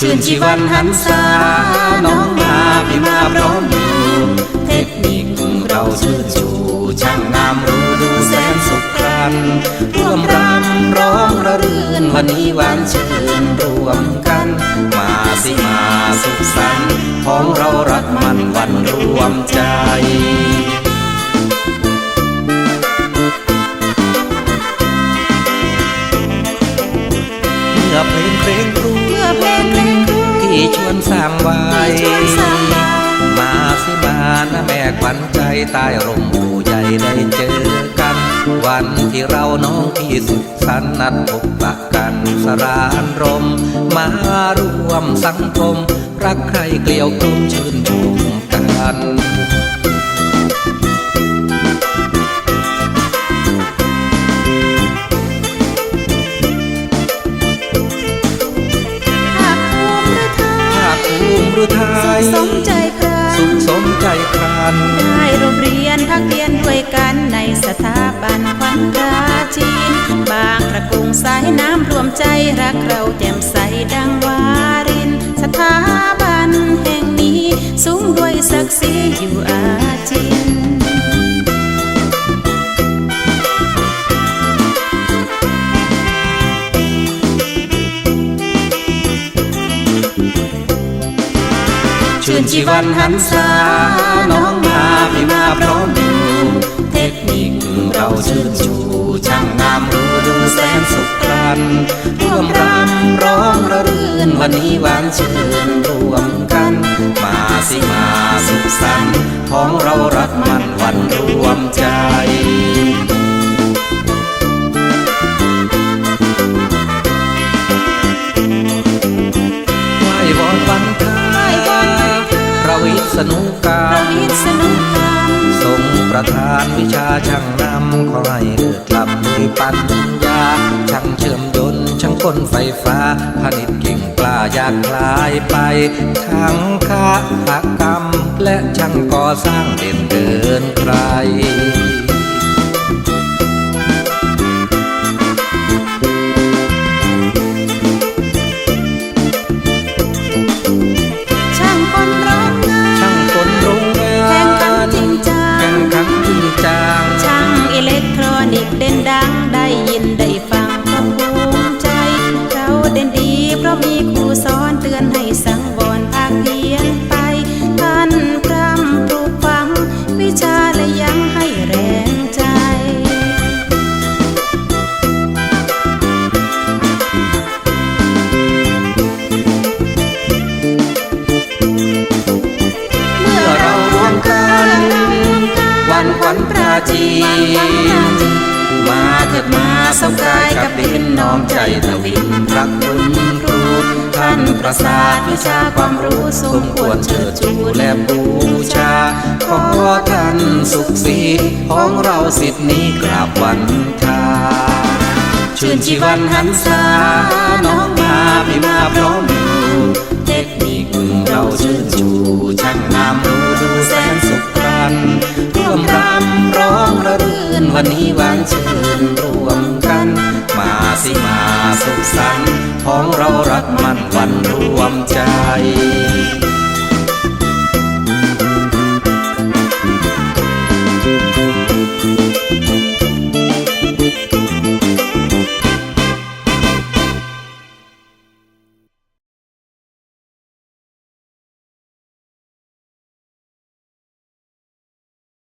ชื่นชีวันหันษาน้องมาพี่มาพร้อมอยู่เทคนิคเราชื่นชูช่างงามรู้ดูแสนสุขครัน ร่วมรำร้องระรื่นวันนี้หวานชื่นรวมกัน มาสิมาสุขสันต์ของเรารักมันวันรวมใจ เมื่อเพลงเพลงครูเมื่อเพลงเพลงครูที่ชวนสร้างไว้ที่ชวนสร้างไว้มาสิมานะแม่ขวัญใจใต้ร่มผู้ใหญ่ได้เจอกัน วันที่เราน้องที่สุขสันต์นัดพบปะกันสรานรม มารวมสังคม รักใครเกลียวกลมชื่นชมกัน รือไทสุขยสมใจครสุขสมใจครานได้รบเรียนพักเรียนด้วยกันในสถาบันควันกาจีน บางประกงสายน้ำรวมใจรักเราแจ่มใสดังวาริน สถาบันแห่งนี้สูงด้วยศักดิ์ศรีอยู่อาจิน นชีวันหันษาน้องมาพี่มาพร้อมดูเทคนิคเราชื่นชูช่างงามรู้ดูแสนสุขครันร่วมรำร้องระรื่นวันนี้หวานชื่นรวมกัน มาสิมาสุขสันต์ของเรารักมันวันรวมใจ ประวิษณุกรรประมวิษณุกรรมทรงประทานวิชาช่างนำขอให้เลิกลำด้วยปัญญาช่างเชื่อมยนต์ช่างกลไฟฟ้าผลิตเก่งกล้าอยากคลายไปทั้งค้าหกรรม และช่างก่อสร้างเด่นเกินใคร จีมาเถิดมาสมกายกับดินน้อมใจทวินรักคุณครูท่านประสาทวิชาความรู้สมควรเชิดชูและบูชา ขอท่านสุขสีของเราสิทธินี้กราบวันทาชื่นชีวันหันษาน้องมาพี่มาพร้อมอยู่เทคนิคเราชื่นชู วันนี้วันชื่นรวมกัน มาสิมาสุขสันต์ของเรารักมันวันรวมใจ